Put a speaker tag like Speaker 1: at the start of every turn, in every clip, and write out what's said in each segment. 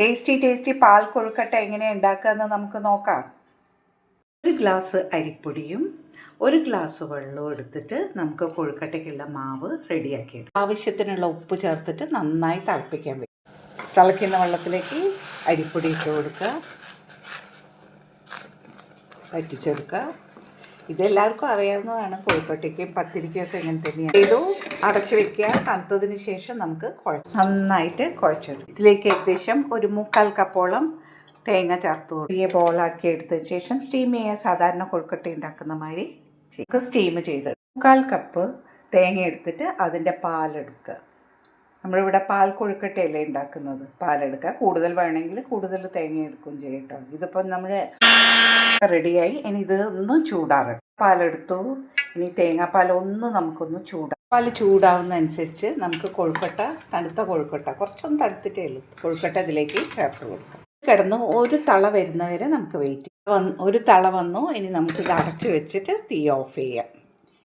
Speaker 1: Tasty tasty പാൽ കൊഴുക്കട്ട എങ്ങനെ ഉണ്ടാക്കുകയെന്ന് നമുക്ക് നോക്കാം. ഒരു ഗ്ലാസ് അരിപ്പൊടിയും ഒരു ഗ്ലാസ് വെള്ളവും എടുത്തിട്ട് നമുക്ക് കൊഴുക്കട്ടയ്ക്കുള്ള മാവ് റെഡിയാക്കി എടുക്കാം. ആവശ്യത്തിനുള്ള ഉപ്പ് ചേർത്തിട്ട് നന്നായി തിളപ്പിക്കാൻ വയ്ക്കും തിളയ്ക്കുന്ന വെള്ളത്തിലേക്ക് അരിപ്പൊടി ഇട്ട് കൊടുക്കുക. വറ്റിച്ചെടുക്കുക. ഇതെല്ലാവർക്കും അറിയാവുന്നതാണ് കോഴിക്കോട്ടേക്കും പത്തിരിക്കൊക്കെ ഇങ്ങനെ തന്നെയാണ്. ചെയ്തു അടച്ചു വെക്കുക. തണുത്തതിന് ശേഷം നമുക്ക് കുഴ നന്നായിട്ട് കുഴച്ചെടുക്കും. ഇതിലേക്ക് ഏകദേശം ഒരു മുക്കാൽ കപ്പോളം തേങ്ങ ചേർത്ത്. ചെറിയ ബോളാക്കി എടുത്തതിന് ശേഷം സ്റ്റീം ചെയ്യാൻ സാധാരണ കൊഴുക്കട്ട ഉണ്ടാക്കുന്ന മാതിരി സ്റ്റീം ചെയ്ത് മുക്കാൽ കപ്പ് തേങ്ങ എടുത്തിട്ട് അതിന്റെ പാലെടുക്കുക. നമ്മളിവിടെ പാൽ കൊഴുക്കട്ടയല്ലേ ഉണ്ടാക്കുന്നത്? പാലെടുക്കുക. കൂടുതൽ വേണമെങ്കിൽ കൂടുതൽ തേങ്ങ എടുക്കുകയും ചെയ്യും കേട്ടോ ഇതിപ്പം നമ്മൾ റെഡിയായി. ഇനി ഇത് ഒന്ന് ചൂടാറണം പാലെടുത്തു. ഇനി തേങ്ങാപ്പാൽ ഒന്ന് നമുക്കൊന്ന് ചൂടാ പാൽ ചൂടാവുന്നതനുസരിച്ച് നമുക്ക് കൊഴുക്കട്ട തണുത്ത കൊഴുക്കട്ട കുറച്ചൊന്ന് തണുത്തിട്ടേ ഉള്ളൂ. കൊഴുക്കട്ട ഇതിലേക്ക് ചേർത്ത് കൊടുക്കാം. കിടന്ന് ഒരു തള വരുന്നവരെ നമുക്ക് വെയിറ്റ് ഒരു തള വന്നു. ഇനി നമുക്ക് ഇത് അടച്ചു വെച്ചിട്ട് തീ ഓഫ് ചെയ്യാം.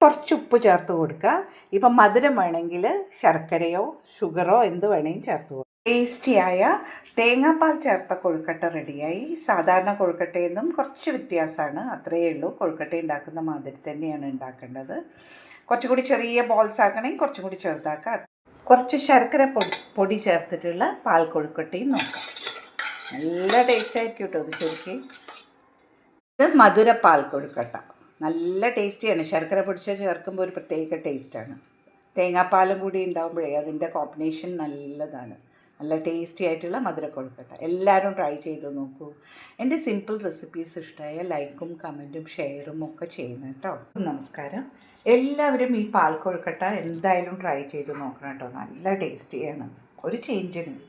Speaker 1: കുറച്ച് ഉപ്പ് ചേർത്ത് കൊടുക്കുക. ഇപ്പം മധുരം വേണമെങ്കിൽ ശർക്കരയോ ഷുഗറോ എന്ത് വേണമെങ്കിലും ചേർത്ത് കൊടുക്കുക. ടേസ്റ്റിയായ തേങ്ങാപ്പാൽ ചേർത്ത കൊഴുക്കട്ട റെഡിയായി സാധാരണ കൊഴുക്കട്ടയിൽ നിന്നും കുറച്ച് വ്യത്യാസമാണ്. അത്രയേ ഉള്ളൂ. കൊഴുക്കട്ട ഉണ്ടാക്കുന്ന മാതിരി തന്നെയാണ് ഉണ്ടാക്കേണ്ടത്. കുറച്ചും കൂടി ചെറിയ ബോൾസ് ആക്കണമെങ്കിൽ കുറച്ചും കൂടി ചെറുതാക്കുക കുറച്ച് ശർക്കര പൊടി പൊടി ചേർത്തിട്ടുള്ള പാൽ കൊഴുക്കട്ടയും നോക്കാം. നല്ല ടേസ്റ്റ് ആയിരിക്കും കേട്ടോ ഇത് ശരിക്കും. ഇത് മധുര പാൽ കൊഴുക്കട്ട. നല്ല ടേസ്റ്റിയാണ്. ശർക്കര പൊടിച്ച ചേർക്കുമ്പോൾ ഒരു പ്രത്യേക ടേസ്റ്റാണ്. തേങ്ങാപ്പാലും കൂടി ഉണ്ടാകുമ്പോഴേ അതിന്റെ കോമ്പിനേഷൻ നല്ലതാണ്. നല്ല ടേസ്റ്റി ആയിട്ടുള്ള മധുര കൊഴുക്കട്ട എല്ലാവരും ട്രൈ ചെയ്ത് നോക്കൂ. എന്റെ സിമ്പിൾ റെസിപ്പീസ് ഇഷ്ടമായ ലൈക്കും കമന്റും ഷെയറും ഒക്കെ ചെയ്യണം കേട്ടോ. നമസ്കാരം. എല്ലാവരും ഈ പാൽ കൊഴുക്കട്ട എന്തായാലും ട്രൈ ചെയ്ത് നോക്കണം കേട്ടോ. നല്ല ടേസ്റ്റിയാണ്. ഒരു ചേഞ്ചിന്